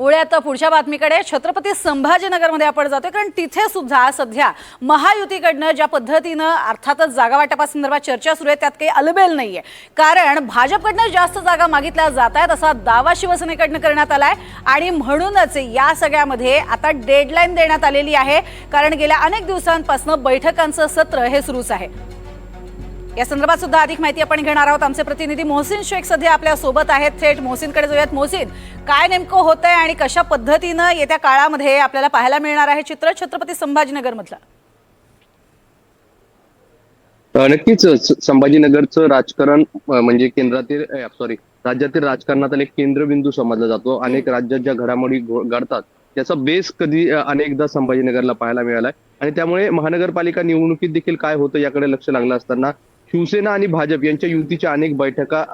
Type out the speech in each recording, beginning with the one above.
पुढे पुढच्या बातमीकडे छत्रपती संभाजीनगरमध्ये आपण जातोय कारण तिथे सुद्धा सध्या महायुतीकडनं ज्या पद्धतीनं अर्थातच जागा वाटपासंदर्भात चर्चा सुरू आहे त्यात काही अलबेल नाहीये. कारण भाजपकडनं जास्त जागा मागितल्या जात आहेत असा दावा शिवसेनेकडनं करण्यात आलाय. आणि म्हणूनच या सगळ्यामध्ये आता डेडलाईन देण्यात आलेली आहे कारण गेल्या अनेक दिवसांपासून बैठकांचं सत्र हे सुरूच आहे. या संदर्भात सुद्धा अधिक माहिती आपण घेणार आहोत. आमचे प्रतिनिधी मोहसिन शेख सध्या आपल्यासोबत आहेत. थेट मोहसिनकडे जाऊयात. मोहसिन काय नेमकं होत आहे आणि कशा पद्धतीनं येत्या काळामध्ये आपल्याला पाहायला मिळणार आहे चित्र छत्रपती संभाजीनगर मधलं नक्कीच. संभाजीनगरचं राजकारण म्हणजे केंद्रातील सॉरी राज्यातील राजकारणात एक केंद्रबिंदू समजला जातो. अनेक राज्यात ज्या घडामोडी घडतात त्याचा बेस कधी अनेकदा संभाजीनगरला पाहायला मिळालाय. आणि त्यामुळे महानगरपालिका निवडणुकीत देखील काय होतं याकडे लक्ष लागलं असताना शिवसेना आणि भाजप यांच्या युतीच्या अनेक बैठका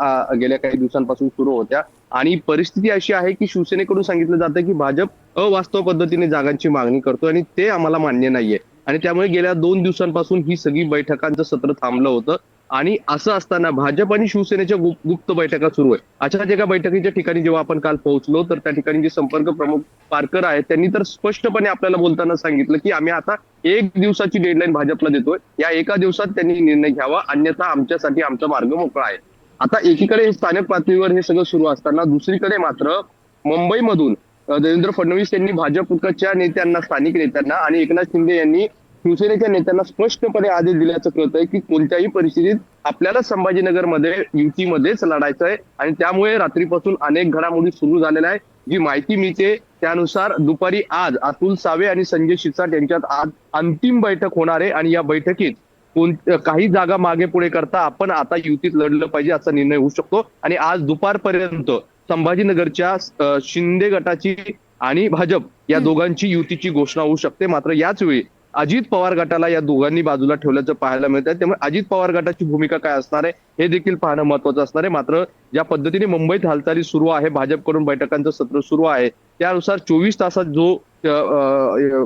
गेल्या काही दिवसांपासून सुरू होत्या. आणि परिस्थिती अशी आहे की शिवसेनेकडून सांगितलं जातं की भाजप अवास्तव पद्धतीने जागांची मागणी करतो आणि ते आम्हाला मान्य नाहीये. आणि त्यामुळे गेल्या दोन दिवसांपासून ही सगळी बैठकांचं सत्र थांबलं होतं. आणि असं असताना भाजप आणि शिवसेनेच्या गुप्त बैठका सुरू आहे अशाच एका बैठकीच्या ठिकाणी जेव्हा आपण काल पोहोचलो तर त्या ठिकाणी जे संपर्क प्रमुख पारकर आहेत त्यांनी तर स्पष्टपणे आपल्याला बोलताना सांगितलं की आम्ही आता एक दिवसाची डेडलाईन भाजपला देतोय. या एका दिवसात त्यांनी निर्णय घ्यावा अन्यथा आमच्यासाठी आमचा मार्ग मोकळा आहे. आता एकीकडे स्थानिक पातळीवर हे सगळं सुरू असताना दुसरीकडे मात्र मुंबईमधून देवेंद्र फडणवीस यांनी भाजपच्या नेत्यांना स्थानिक नेत्यांना आणि एकनाथ शिंदे यांनी शिवसेनेच्या नेत्यांना स्पष्टपणे आदेश दिल्याचं कळतंय की कोणत्याही परिस्थितीत आपल्याला संभाजीनगरमध्ये युतीमध्येच लढायचं आहे आणि त्यामुळे रात्रीपासून अनेक घडामोडी सुरू झालेल्या आहे जी माहिती मिळते त्यानुसार दुपारी आज अतुल सावे आणि संजय शिरसाट यांच्यात आज अंतिम बैठक होणार आहे आणि या बैठकीत कोण काही जागा मागे पुढे करता आपण आता युतीत लढलं पाहिजे असा निर्णय होऊ शकतो. आणि आज दुपारपर्यंत संभाजीनगरच्या शिंदे गटाची आणि भाजप या दोघांची युतीची घोषणा होऊ शकते. मात्र याच वेळी अजित पवार गटाला या दोघांनी बाजूला ठेवल्याचं पाहायला मिळत आहे त्यामुळे अजित पवार गटाची भूमिका काय असणार आहे हे देखील पाहणं महत्वाचं असणार आहे. मात्र ज्या पद्धतीने मुंबईत हालचाली सुरू आहे भाजपकडून बैठकांचं सत्र सुरू आहे त्यानुसार चोवीस तासात जो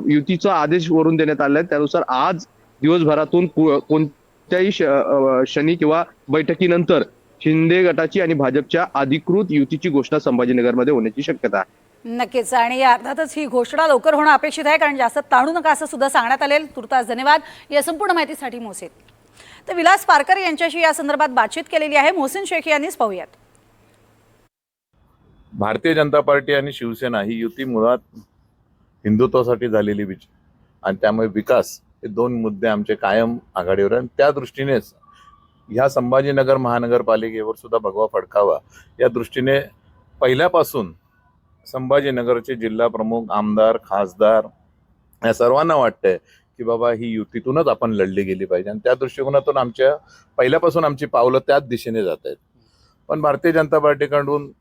युतीचा आदेश वरून देण्यात आलाय त्यानुसार आज दिवसभरातून कोणत्याही श- शनी किंवा बैठकीनंतर शिंदे गटाची आणि भाजपच्या अधिकृत युतीची घोषणा संभाजीनगरमध्ये होण्याची शक्यता आहे. नक्कीच. आणि अर्थातच ही घोषणा लवकर होणं अपेक्षित आहे कारण जास्त ताणू नका असं सुद्धा सांगण्यात आलेल. तुर्तास धन्यवाद. या संपूर्ण माहितीसाठी मोहसिन. तर विलास पारकर यांच्याशी या संदर्भात बातचीत केलेली आहे. मोहसिन शेख यांनीच पाहूयात. भारतीय जनता पार्टी आणि शिवसेना ही युती मुळात हिंदुत्वासाठी झालेली विच आणि त्यामुळे विकास हे दोन मुद्दे आमचे कायम आघाडीवर आहेत. त्या दृष्टीनेच ह्या संभाजीनगर महानगरपालिकेवर सुद्धा भगवा फडकावा या दृष्टीने पहिल्यापासून संभाजीनगरचे जिल्हा प्रमुख आमदार खासदार या सर्वांना वाटतंय की बाबा ही युतीतूनच आपण लढली गेली पाहिजे. आणि त्या दृष्टिकोनातून आमच्या पहिल्यापासून आमची पावलं त्याच दिशेने जात आहेत. पण भारतीय जनता पार्टीकडून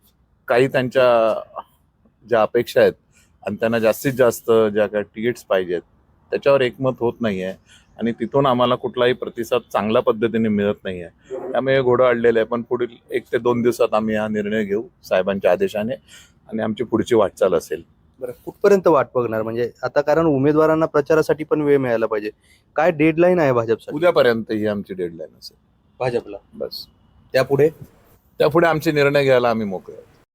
काही त्यांच्या ज्या अपेक्षा आहेत आणि त्यांना जास्तीत जास्त ज्या काही तिकीट्स पाहिजेत त्याच्यावर एकमत होत नाही आहे आणि तिथून आम्हाला कुठलाही प्रतिसाद चांगल्या पद्धतीने मिळत नाही आहे त्यामुळे घोडं अडलेलं आहे पण पुढील एक ते दोन दिवसात आम्ही हा निर्णय घेऊ साहेबांच्या आदेशाने. आणि आमची पुढची वाटचाल असेल. बरं कुठपर्यंत वाट बघणार? म्हणजे आता कारण उमेदवारांना प्रचारासाठी पण वेळ मिळायला पाहिजे. काय डेडलाईन आहे भाजपसाठी? उद्यापर्यंत ही आमची डेडलाईन असेल. भाजपला. बस. त्यापुढे? त्यापुढे आमचे निर्णय घ्यायला आम्ही मोकळे आहोत.